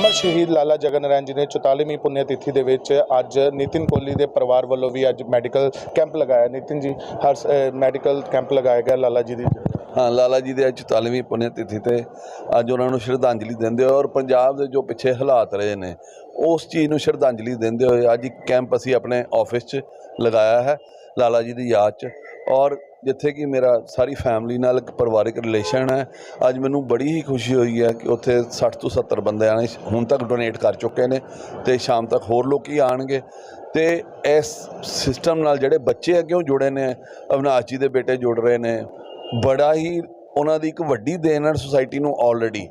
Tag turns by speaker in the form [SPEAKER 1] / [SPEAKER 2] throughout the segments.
[SPEAKER 1] ਅਮਰ ਸ਼ਹੀਦ ਲਾਲਾ ਜਗਨ ਨਾਰਾਇਣ ਜੀ ਦੇ 44ਵੀਂ ਪੁੰਨਿਆ ਤਿਥੀ ਦੇ ਵਿੱਚ ਅੱਜ ਨਿਤਿਨ ਕੋਹਲੀ ਦੇ ਪਰਿਵਾਰ ਵੱਲੋਂ ਵੀ ਅੱਜ ਮੈਡੀਕਲ ਕੈਂਪ ਲਗਾਇਆ। ਨਿਤਿਨ ਜੀ ਹਰ ਅ, ਮੈਡੀਕਲ ਕੈਂਪ ਲਗਾਇਆ ਗਿਆ ਲਾਲਾ ਜੀ ਦੀ
[SPEAKER 2] ਹਾਂ ਲਾਲਾ ਜੀ ਦੇ ਅੱਜ 44ਵੀਂ ਪੁੰਨਿਆ ਤਿਥੀ ਤੇ ਅੱਜ ਉਹਨਾਂ ਨੂੰ ਸ਼ਰਧਾਂਜਲੀ ਦਿੰਦੇ ਹੋਏ ਔਰ ਪੰਜਾਬ ਦੇ ਜੋ ਪਿੱਛੇ ਹਾਲਾਤ ਰਹੇ ਨੇ ਉਸ ਚੀਜ਼ ਨੂੰ ਸ਼ਰਧਾਂਜਲੀ ਦਿੰਦੇ ਹੋਏ ਅੱਜ ਇੱਕ ਕੈਂਪ ਅਸੀਂ ਆਪਣੇ ਆਫਿਸ 'ਚ ਲਗਾਇਆ ਹੈ ਲਾਲਾ ਜੀ ਦੀ ਯਾਦ 'ਚ। ਔਰ ਜਿੱਥੇ ਕਿ ਮੇਰਾ ਸਾਰੀ ਫੈਮਿਲੀ ਨਾਲ ਇੱਕ ਪਰਿਵਾਰਿਕ ਰਿਲੇਸ਼ਨ ਹੈ। ਅੱਜ ਮੈਨੂੰ ਬੜੀ ਹੀ ਖੁਸ਼ੀ ਹੋਈ ਹੈ ਕਿ ਉੱਥੇ 60 ਤੋਂ 70 ਬੰਦਿਆਂ ਨੇ ਹੁਣ ਤੱਕ ਡੋਨੇਟ ਕਰ ਚੁੱਕੇ ਨੇ ਤੇ ਸ਼ਾਮ ਤੱਕ ਹੋਰ ਲੋਕੀ ਆਣਗੇ ਤੇ ਇਸ ਸਿਸਟਮ ਨਾਲ ਜਿਹੜੇ ਬੱਚੇ ਅੱਗੇ ਜੁੜੇ ਨੇ, ਅਵਨਾਸ਼ ਜੀ ਦੇ ਬੇਟੇ ਜੁੜ ਰਹੇ ਨੇ, ਬੜਾ ਹੀ ਉਹਨਾਂ ਦੀ ਇੱਕ ਵੱਡੀ ਦੇਣ ਹੈ ਸੋਸਾਇਟੀ ਨੂੰ ਆਲਰੇਡੀ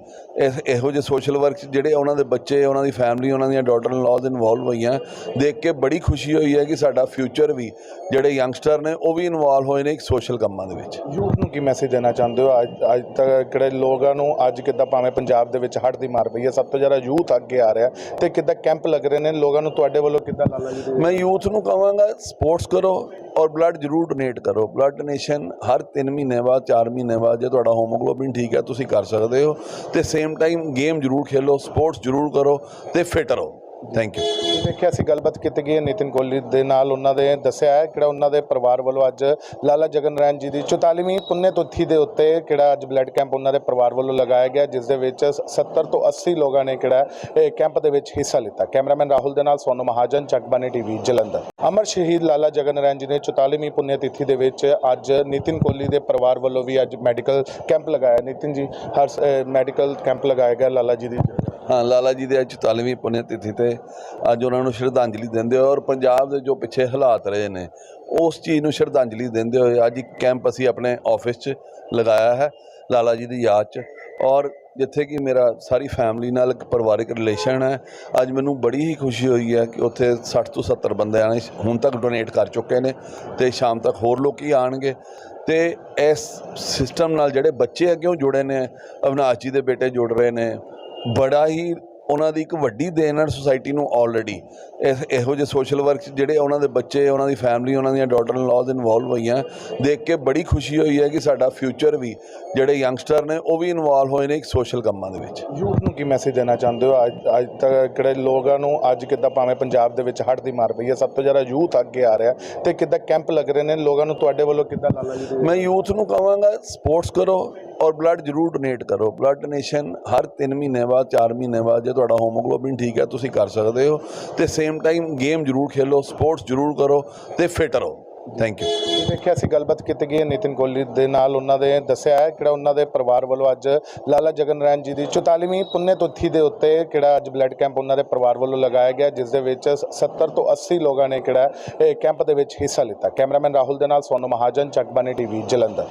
[SPEAKER 2] ਇਹੋ ਜਿਹੇ ਸੋਸ਼ਲ ਵਰਕ ਜਿਹੜੇ ਉਹਨਾਂ ਦੇ ਬੱਚੇ ਉਹਨਾਂ ਦੀ ਫੈਮਿਲੀ ਉਹਨਾਂ ਦੀਆਂ ਡਾਟਰ ਇਨ ਲਾਜ਼ ਇਨਵੋਲਵ ਹੋਈਆਂ ਦੇਖ ਕੇ ਬੜੀ ਖੁਸ਼ੀ ਹੋਈ ਹੈ ਕਿ ਸਾਡਾ ਫਿਊਚਰ ਵੀ ਜਿਹੜੇ ਯੰਗਸਟਰ ਨੇ ਉਹ ਵੀ ਇਨਵੋਲਵ ਹੋਏ ਨੇ ਇੱਕ ਸੋਸ਼ਲ ਕੰਮਾਂ ਦੇ ਵਿੱਚ।
[SPEAKER 1] ਯੂਥ ਨੂੰ ਕੀ ਮੈਸੇਜ ਦੇਣਾ ਚਾਹੁੰਦੇ ਹੋ? ਅੱਜ ਅੱਜ ਤੱਕ ਕਿਹੜੇ ਲੋਕਾਂ ਨੂੰ ਅੱਜ ਕਿੱਦਾਂ ਭਾਵੇਂ ਪੰਜਾਬ ਦੇ ਵਿੱਚ ਹੜ੍ਹ ਦੀ ਮਾਰ ਪਈ ਹੈ ਸਭ ਤੋਂ ਜ਼ਿਆਦਾ ਯੂਥ ਅੱਗੇ ਆ ਰਿਹਾ ਤੇ ਕਿੱਦਾਂ ਕੈਂਪ ਲੱਗ ਰਹੇ ਨੇ? ਲੋਕਾਂ ਨੂੰ ਤੁਹਾਡੇ ਵੱਲੋਂ ਕਿੱਦਾਂ ਲਾਲਾ ਜੀ
[SPEAKER 2] ਮੈਂ ਯੂਥ ਨੂੰ ਕਹਾਂਗਾ ਸਪੋਰਟਸ ਕਰੋ ਔਰ ਬਲੱਡ ਜ਼ਰੂਰ ਡੋਨੇਟ ਕਰੋ। ਬਲੱਡ ਡੋਨੇਸ਼ਨ ਹਰ 3 ਮਹੀਨੇ ਬਾਅਦ 4 ਮਹੀਨੇ ਬਾਅਦ ਜੇ ਤੁਹਾਡਾ ਹੋਮੋਗਲੋਬਿਨ ਠੀਕ ਹੈ, ਤੁਸੀਂ ਕਰ ਸਕਦੇ ਹੋ। ਤੇ ਸੇਮ ਟਾਈਮ ਗੇਮ ਜ਼ਰੂਰ ਖੇਲੋ ਸਪੋਰਟਸ ਜ਼ਰੂਰ ਕਰੋ ਤੇ ਫਿਟ ਰਹੋ। ਥੈਂਕ ਯੂ
[SPEAKER 1] ਦੇਖਿਆ ਸੀ ਗੱਲਬਾਤ ਕੀਤੀ ਗਈ ਹੈ ਨਿਤਿਨ ਕੋਹਲੀ ਦੇ ਨਾਲ ਉਹਨਾਂ ਦੇ ਦੱਸਿਆ ਹੈ ਕਿਹੜਾ ਉਹਨਾਂ ਦੇ ਪਰਿਵਾਰ ਵੱਲੋਂ ਅੱਜ ਲਾਲਾ ਜਗਨ ਨਾਰਾਇਣ ਜੀ ਦੀ 44ਵੀਂ ਪੁੰਨਿਆ ਤਿਥੀ ਦੇ ਉੱਤੇ ਕਿਹੜਾ ਅੱਜ ਬਲੱਡ ਕੈਂਪ ਉਹਨਾਂ ਦੇ ਪਰਿਵਾਰ ਵੱਲੋਂ ਲਗਾਇਆ ਗਿਆ ਜਿਸ ਦੇ ਵਿੱਚ 70 ਤੋਂ 80 ਲੋਕਾਂ ਨੇ ਕਿਹੜਾ ਇਹ ਕੈਂਪ ਦੇ ਵਿੱਚ ਹਿੱਸਾ ਲਿੱਤਾ। ਕੈਮਰਾਮੈਨ ਰਾਹੁਲ ਦੇ ਨਾਲ ਸੋਨੂ ਮਹਾਜਨ ਚੱਕਬਾਨੀ ਟੀਵੀ ਜਲੰਧਰ। ਅਮਰ ਸ਼ਹੀਦ ਲਾਲਾ ਜਗਨ ਨਾਰਾਇਣ ਜੀ ਨੇ 44ਵੀਂ ਪੁੰਨਿਆ ਤਿਥੀ ਦੇ ਵਿੱਚ ਅੱਜ ਨਿਤਿਨ ਕੋਹਲੀ ਦੇ ਪਰਿਵਾਰ ਵੱਲੋਂ ਵੀ ਅੱਜ ਮੈਡੀਕਲ ਕੈਂਪ ਲਗਾਇਆ। ਨਿਤਿਨ ਜੀ ਹਰ ਅ, ਮੈਡੀਕਲ ਕੈਂਪ ਲਗਾਇਆ ਗਿਆ ਲਾਲਾ ਜੀ ਦੀ।
[SPEAKER 2] ਹਾਂ, ਲਾਲਾ ਜੀ ਦੇ ਅੱਜ 44ਵੀਂ ਪੁੰਨਿਆ ਤਿਥੀ ਤੇ ਅੱਜ ਉਹਨਾਂ ਨੂੰ ਸ਼ਰਧਾਂਜਲੀ ਦਿੰਦੇ ਹੋਏ ਔਰ ਪੰਜਾਬ ਦੇ ਜੋ ਪਿੱਛੇ ਹਾਲਾਤ ਰਹੇ ਨੇ, ਉਸ ਚੀਜ਼ ਨੂੰ ਸ਼ਰਧਾਂਜਲੀ ਦਿੰਦੇ ਹੋਏ ਅੱਜ ਇੱਕ ਕੈਂਪ ਅਸੀਂ ਆਪਣੇ ਆਫਿਸ 'ਚ ਲਗਾਇਆ ਹੈ, ਲਾਲਾ ਜੀ ਦੀ ਯਾਦ 'ਚ। ਔਰ ਜਿੱਥੇ ਕਿ ਮੇਰਾ ਸਾਰੀ ਫੈਮਿਲੀ ਨਾਲ ਇੱਕ ਪਰਿਵਾਰਿਕ ਰਿਲੇਸ਼ਨ ਹੈ, ਅੱਜ ਮੈਨੂੰ ਬੜੀ ਹੀ ਖੁਸ਼ੀ ਹੋਈ ਹੈ ਕਿ ਉੱਥੇ 60 ਤੋਂ 70 ਬੰਦਿਆਂ ਨੇ ਹੁਣ ਤੱਕ ਡੋਨੇਟ ਕਰ ਚੁੱਕੇ ਨੇ ਤੇ ਸ਼ਾਮ ਤੱਕ ਹੋਰ ਲੋਕੀ ਆਣਗੇ ਤੇ ਇਸ ਸਿਸਟਮ ਨਾਲ ਜਿਹੜੇ ਬੱਚੇ ਅੱਗੇ ਜੁੜੇ ਨੇ, ਅਵਨਾਸ਼ ਜੀ ਦੇ ਬੇਟੇ ਜੁੜ ਰਹੇ ਨੇ ਬੜਾ ਹੀ ਉਹਨਾਂ ਦੀ ਇੱਕ ਵੱਡੀ ਦੇਣ ਹੈ ਸੋਸਾਇਟੀ ਨੂੰ ਆਲਰੇਡੀ ਇਹੋ ਜਿਹੇ ਸੋਸ਼ਲ ਵਰਕ ਜਿਹੜੇ ਉਹਨਾਂ ਦੇ ਬੱਚੇ ਉਹਨਾਂ ਦੀ ਫੈਮਿਲੀ ਉਹਨਾਂ ਦੀਆਂ ਡਾਟਰ ਇਨ ਲਾਜ਼ ਇਨਵੋਲਵ ਹੋਈਆਂ ਦੇਖ ਕੇ ਬੜੀ ਖੁਸ਼ੀ ਹੋਈ ਹੈ ਕਿ ਸਾਡਾ ਫਿਊਚਰ ਵੀ ਜਿਹੜੇ ਯੰਗਸਟਰ ਨੇ ਉਹ ਵੀ ਇਨਵੋਲਵ ਹੋਏ ਨੇ ਇੱਕ ਸੋਸ਼ਲ ਕੰਮਾਂ ਦੇ ਵਿੱਚ।
[SPEAKER 1] ਯੂਥ ਨੂੰ ਕੀ ਮੈਸੇਜ ਦੇਣਾ ਚਾਹੁੰਦੇ ਹੋ? ਅੱਜ ਅੱਜ ਤੱਕ ਕਿਹੜੇ ਲੋਕਾਂ ਨੂੰ ਅੱਜ ਕਿੱਦਾਂ ਭਾਵੇਂ ਪੰਜਾਬ ਦੇ ਵਿੱਚ ਹੜ੍ਹ ਦੀ ਮਾਰ ਪਈ ਹੈ ਸਭ ਤੋਂ ਜ਼ਿਆਦਾ ਯੂਥ ਅੱਗੇ ਆ ਰਿਹਾ ਤੇ ਕਿੱਦਾਂ ਕੈਂਪ ਲੱਗ ਰਹੇ ਨੇ? ਲੋਕਾਂ ਨੂੰ ਤੁਹਾਡੇ ਵੱਲੋਂ ਕਿੱਦਾਂ ਲਾਲਾ ਜੀ
[SPEAKER 2] ਮੈਂ ਯੂਥ ਨੂੰ ਕਹਾਂਗਾ ਸਪੋਰਟਸ ਕਰੋ ਔਰ ਬਲੱਡ ਜ਼ਰੂਰ ਡੋਨੇਟ ਕਰੋ। ਬਲੱਡ ਡੋਨੇਸ਼ਨ ਹਰ 3 ਮਹੀਨੇ ਬਾਅਦ 4 ਮਹੀਨੇ ਬਾਅਦ ਜੇ ਤੁਹਾਡਾ ਹੋਮੋਗਲੋਬਿਨ ਠੀਕ ਹੈ, ਤੁਸੀਂ ਕਰ ਸਕਦੇ ਹੋ। ਤੇ ਸੇਮ ਟਾਈਮ ਗੇਮ ਜ਼ਰੂਰ ਖੇਲੋ ਸਪੋਰਟਸ ਜ਼ਰੂਰ ਕਰੋ ਤੇ ਫਿਟ ਰਹੋ। ਥੈਂਕ ਯੂ
[SPEAKER 1] ਦੇਖਿਆ ਸੀ ਗੱਲਬਾਤ ਕੀਤੀ ਗਈ ਹੈ, ਨਿਤਿਨ ਕੋਹਲੀ ਦੇ ਨਾਲ ਉਹਨਾਂ ਦੇ ਦੱਸਿਆ ਹੈ, ਕਿਹੜਾ ਉਹਨਾਂ ਦੇ ਪਰਿਵਾਰ ਵੱਲੋਂ ਅੱਜ ਲਾਲਾ ਜਗਨ ਨਾਰਾਇਣ ਜੀ ਦੀ 44ਵੀਂ ਪੁੰਨੇ ਤਿਥੀ ਦੇ ਉੱਤੇ ਕਿਹੜਾ ਅੱਜ ਬਲੱਡ ਕੈਂਪ ਉਹਨਾਂ ਦੇ ਪਰਿਵਾਰ ਵੱਲੋਂ ਲਗਾਇਆ ਗਿਆ, ਜਿਸ ਦੇ ਵਿੱਚ 70 ਤੋਂ 80 ਲੋਕਾਂ ਨੇ ਕਿਹੜਾ ਇਹ ਕੈਂਪ ਦੇ ਵਿੱਚ ਹਿੱਸਾ ਲਿੱਤਾ। ਕੈਮਰਾਮੈਨ ਰਾਹੁਲ ਦੇ ਨਾਲ ਸੋਨੂ ਮਹਾਜਨ, ਚੱਕਬਾਨੀ ਟੀਵੀ, ਜਲੰਧਰ।